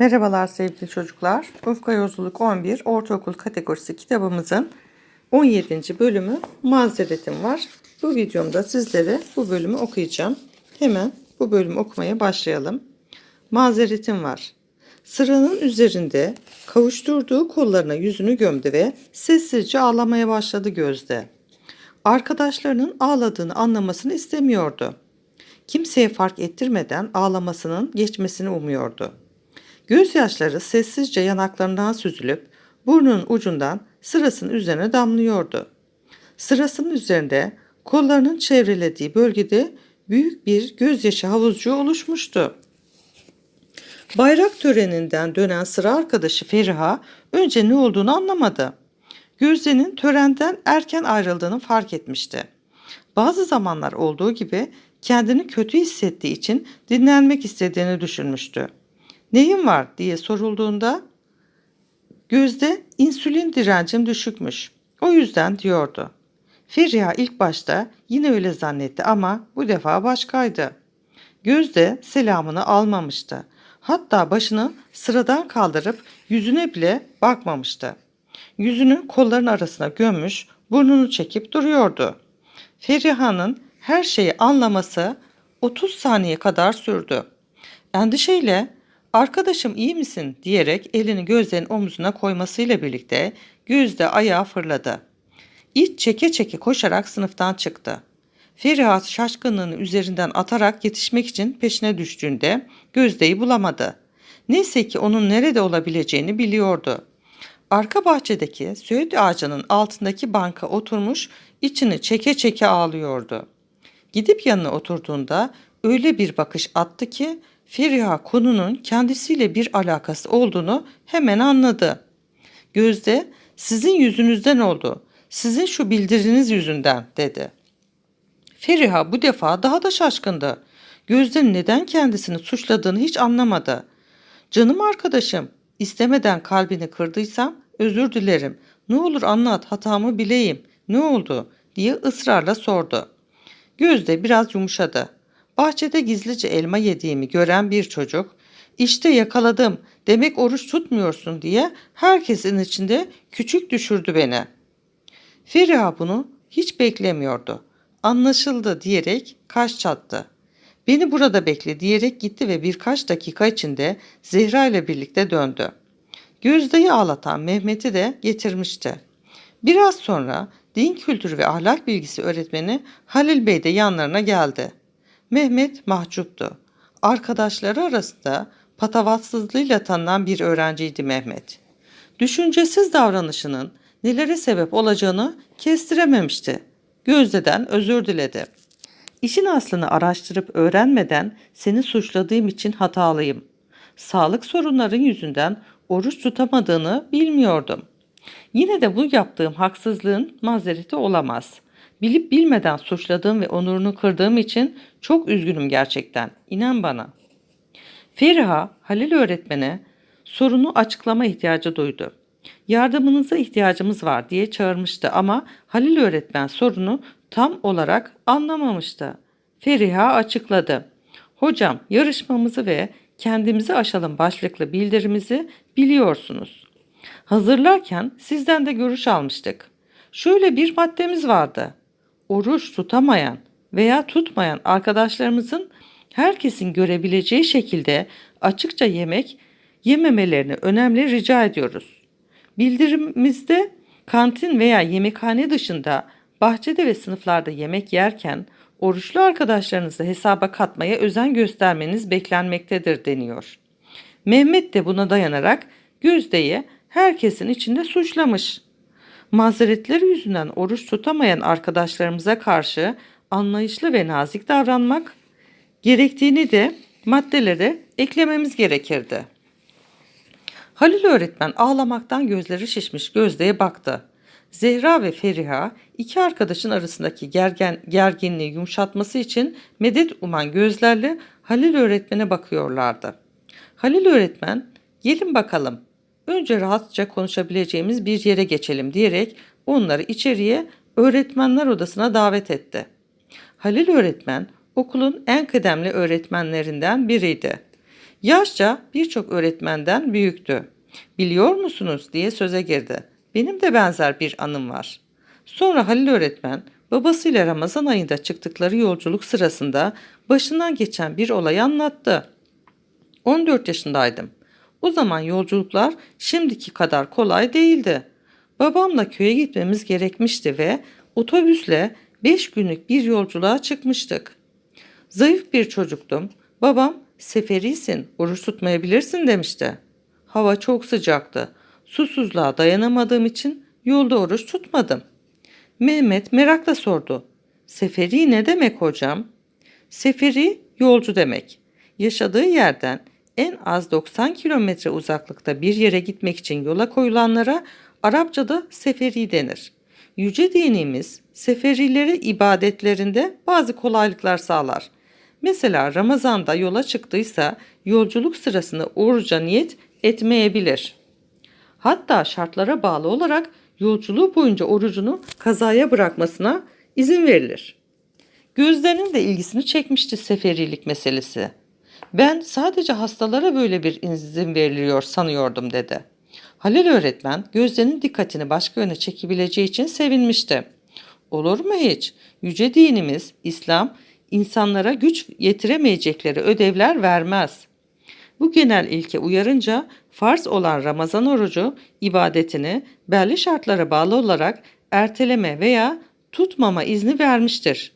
Merhabalar sevgili çocuklar. Ufka Yolculuk 11 Ortaokul kategorisi kitabımızın 17. bölümü mazeretim var. Bu videomda sizlere bu bölümü okuyacağım. Hemen bu bölümü okumaya başlayalım. Mazeretim var. Sıranın üzerinde kavuşturduğu kollarına yüzünü gömdü ve sessizce ağlamaya başladı Gözde. Arkadaşlarının ağladığını anlamasını istemiyordu. Kimseye fark ettirmeden ağlamasının geçmesini umuyordu. Gözyaşları sessizce yanaklarından süzülüp burnunun ucundan sırasının üzerine damlıyordu. Sırasının üzerinde kollarının çevrelediği bölgede büyük bir gözyaşı havuzcuğu oluşmuştu. Bayrak töreninden dönen sıra arkadaşı Feriha önce ne olduğunu anlamadı. Gözde'nin törenden erken ayrıldığını fark etmişti. Bazı zamanlar olduğu gibi kendini kötü hissettiği için dinlenmek istediğini düşünmüştü. Neyin var diye sorulduğunda Gözde insülin direncim düşükmüş. O yüzden diyordu. Feriha ilk başta yine öyle zannetti ama bu defa başkaydı. Gözde selamını almamıştı. Hatta başını sıradan kaldırıp yüzüne bile bakmamıştı. Yüzünü kolların arasına gömmüş, burnunu çekip duruyordu. Feriha'nın her şeyi anlaması 30 saniye kadar sürdü. Endişeyle arkadaşım iyi misin diyerek elini gözlerin omzuna koymasıyla birlikte Gözde ayağa fırladı. İç çeke çeke koşarak sınıftan çıktı. Feriha şaşkınlığını üzerinden atarak yetişmek için peşine düştüğünde Gözde'yi bulamadı. Neyse ki onun nerede olabileceğini biliyordu. Arka bahçedeki söğüt ağacının altındaki banka oturmuş içini çeke çeke ağlıyordu. Gidip yanına oturduğunda öyle bir bakış attı ki Feriha konunun kendisiyle bir alakası olduğunu hemen anladı. Gözde sizin yüzünüzden oldu. Sizin şu bildiriniz yüzünden dedi. Feriha bu defa daha da şaşkındı. Gözde'nin neden kendisini suçladığını hiç anlamadı. Canım arkadaşım, istemeden kalbini kırdıysam özür dilerim. Ne olur anlat, hatamı bileyim. Ne oldu?" diye ısrarla sordu. Gözde biraz yumuşadı. Bahçede gizlice elma yediğimi gören bir çocuk, "İşte yakaladım, demek oruç tutmuyorsun." diye herkesin içinde küçük düşürdü beni. Feriha bunu hiç beklemiyordu. Anlaşıldı diyerek kaş çattı. Beni burada bekle diyerek gitti ve birkaç dakika içinde Zehra ile birlikte döndü. Gözde'yi ağlatan Mehmet'i de getirmişti. Biraz sonra din kültürü ve ahlak bilgisi öğretmeni Halil Bey de yanlarına geldi. Mehmet mahcuptu. Arkadaşları arasında patavatsızlığıyla tanınan bir öğrenciydi Mehmet. Düşüncesiz davranışının nelere sebep olacağını kestirememişti. Gözde'den özür diledi. İşin aslını araştırıp öğrenmeden seni suçladığım için hatalıyım. Sağlık sorunların yüzünden oruç tutamadığını bilmiyordum. Yine de bu yaptığım haksızlığın mazereti olamaz. Bilip bilmeden suçladığım ve onurunu kırdığım için çok üzgünüm gerçekten. İnan bana. Feriha, Halil öğretmene sorunu açıklama ihtiyacı duydu. Yardımınıza ihtiyacımız var diye çağırmıştı ama Halil öğretmen sorunu tam olarak anlamamıştı. Feriha açıkladı. Hocam yarışmamızı ve kendimizi aşalım başlıklı bildirimizi biliyorsunuz. Hazırlarken sizden de görüş almıştık. Şöyle bir maddemiz vardı. Oruç tutamayan veya tutmayan arkadaşlarımızın herkesin görebileceği şekilde açıkça yemek yememelerini önemli rica ediyoruz. Bildirimimizde kantin veya yemekhane dışında bahçede ve sınıflarda yemek yerken oruçlu arkadaşlarınızı hesaba katmaya özen göstermeniz beklenmektedir deniyor. Mehmet de buna dayanarak Gözde'yi herkesin içinde suçlamış. Mazeretleri yüzünden oruç tutamayan arkadaşlarımıza karşı anlayışlı ve nazik davranmak gerektiğini de maddelere eklememiz gerekirdi. Halil öğretmen ağlamaktan gözleri şişmiş Gözde'ye baktı. Zehra ve Feriha iki arkadaşın arasındaki gergen, gerginliği yumuşatması için medet uman gözlerle Halil öğretmene bakıyorlardı. Halil öğretmen gelin bakalım önce rahatça konuşabileceğimiz bir yere geçelim diyerek onları içeriye öğretmenler odasına davet etti. Halil öğretmen okulun en kıdemli öğretmenlerinden biriydi. Yaşça birçok öğretmenden büyüktü. Biliyor musunuz diye söze girdi. Benim de benzer bir anım var. Sonra Halil öğretmen babasıyla Ramazan ayında çıktıkları yolculuk sırasında başından geçen bir olayı anlattı. 14 yaşındaydım. O zaman yolculuklar şimdiki kadar kolay değildi. Babamla köye gitmemiz gerekmişti ve otobüsle 5 günlük bir yolculuğa çıkmıştık. Zayıf bir çocuktum. Babam seferisin, oruç tutmayabilirsin demişti. Hava çok sıcaktı. Susuzluğa dayanamadığım için yolda oruç tutmadım. Mehmet merakla sordu. Seferi ne demek hocam? Seferi yolcu demek. Yaşadığı yerden en az 90 kilometre uzaklıkta bir yere gitmek için yola koyulanlara Arapçada seferi denir. Yüce dinimiz seferilere ibadetlerinde bazı kolaylıklar sağlar. Mesela Ramazan'da yola çıktıysa yolculuk sırasında oruca niyet etmeyebilir. Hatta şartlara bağlı olarak yolculuğu boyunca orucunu kazaya bırakmasına izin verilir. Gözlerinin de ilgisini çekmişti seferilik meselesi. Ben sadece hastalara böyle bir izin veriliyor sanıyordum dedi. Halil öğretmen gözlerinin dikkatini başka yöne çekebileceği için sevinmişti. Olur mu hiç? Yüce dinimiz İslam insanlara güç yetiremeyecekleri ödevler vermez. Bu genel ilke uyarınca farz olan Ramazan orucu ibadetini belli şartlara bağlı olarak erteleme veya tutmama izni vermiştir.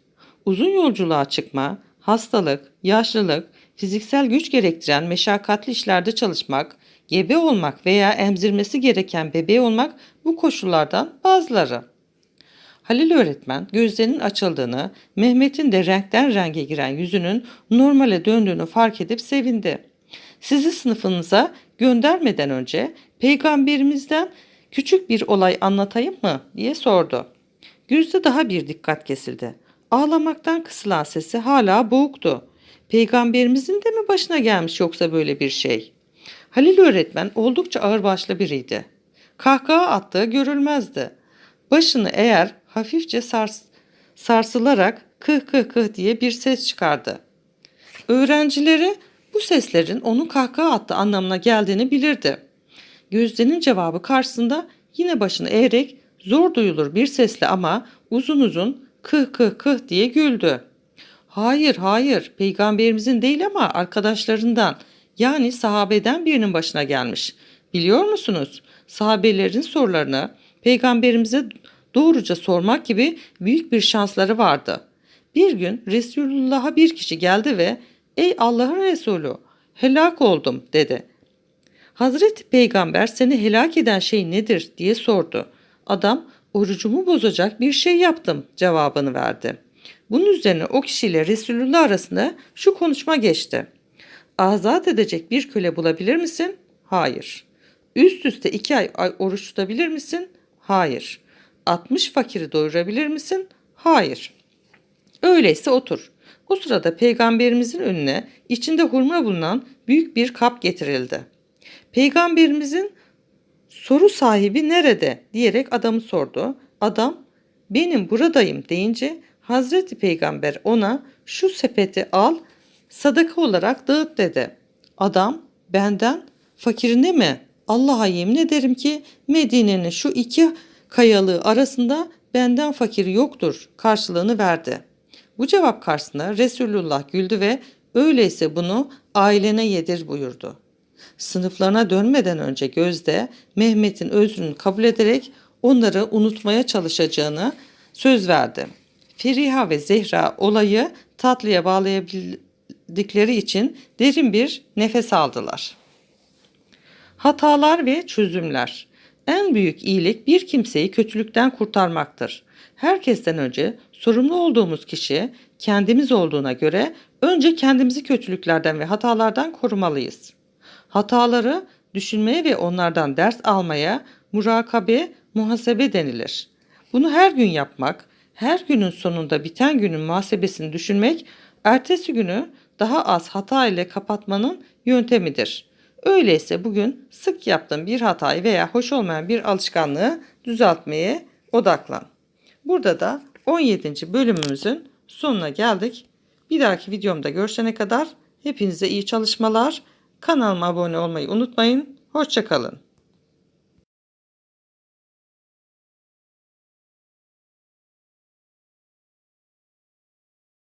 Uzun yolculuğa çıkma, hastalık, yaşlılık, fiziksel güç gerektiren meşakkatli işlerde çalışmak, gebe olmak veya emzirmesi gereken bebeği olmak bu koşullardan bazıları. Halil öğretmen gözlerinin açıldığını, Mehmet'in de renkten renge giren yüzünün normale döndüğünü fark edip sevindi. Sizi sınıfınıza göndermeden önce peygamberimizden küçük bir olay anlatayım mı diye sordu. Gözde daha bir dikkat kesildi. Ağlamaktan kısılan sesi hala boğuktu. Peygamberimizin de mi başına gelmiş yoksa böyle bir şey? Halil öğretmen oldukça ağırbaşlı biriydi. Kahkaha attığı görülmezdi. Başını eğer hafifçe sars sarsılarak kıh kıh kıh diye bir ses çıkardı. Öğrencileri bu seslerin onun kahkaha attığı anlamına geldiğini bilirdi. Gözde'nin cevabı karşısında yine başını eğerek zor duyulur bir sesle ama uzun uzun kıh kıh kıh diye güldü. Hayır hayır peygamberimizin değil ama arkadaşlarından yani sahabeden birinin başına gelmiş. Biliyor musunuz? Sahabelerin sorularını peygamberimize doğruca sormak gibi büyük bir şansları vardı. Bir gün Resulullah'a bir kişi geldi ve ''Ey Allah'ın Resulü helak oldum'' dedi. Hazreti Peygamber seni helak eden şey nedir diye sordu. Adam orucumu bozacak bir şey yaptım cevabını verdi. Bunun üzerine o kişiyle Resulullah arasında şu konuşma geçti. Azat edecek bir köle bulabilir misin? Hayır. Üst üste iki ay oruç tutabilir misin? Hayır. 60 fakiri doyurabilir misin? Hayır. Öyleyse otur. O sırada peygamberimizin önüne içinde hurma bulunan büyük bir kap getirildi. Peygamberimizin soru sahibi nerede diyerek adamı sordu. Adam benim buradayım deyince Hazreti Peygamber ona şu sepeti al sadaka olarak dağıt dedi. Adam benden fakirine mi? Allah'a yemin ederim ki Medine'nin şu iki kayalığı arasında benden fakir yoktur karşılığını verdi. Bu cevap karşısında Resulullah güldü ve öyleyse bunu ailene yedir buyurdu. Sınıflarına dönmeden önce Gözde Mehmet'in özrünü kabul ederek onları unutmaya çalışacağını söz verdi. Feriha ve Zehra olayı tatlıya bağlayabildikleri için derin bir nefes aldılar. Hatalar ve çözümler. En büyük iyilik bir kimseyi kötülükten kurtarmaktır. Herkesten önce sorumlu olduğumuz kişi kendimiz olduğuna göre önce kendimizi kötülüklerden ve hatalardan korumalıyız. Hataları düşünmeye ve onlardan ders almaya murakabe, muhasebe denilir. Bunu her gün yapmak, her günün sonunda biten günün muhasebesini düşünmek, ertesi günü daha az hata ile kapatmanın yöntemidir. Öyleyse bugün sık yaptığın bir hatayı veya hoş olmayan bir alışkanlığı düzeltmeye odaklan. Burada da 17. bölümümüzün sonuna geldik. Bir dahaki videomda görüşene kadar hepinize iyi çalışmalar. Kanalıma abone olmayı unutmayın. Hoşçakalın.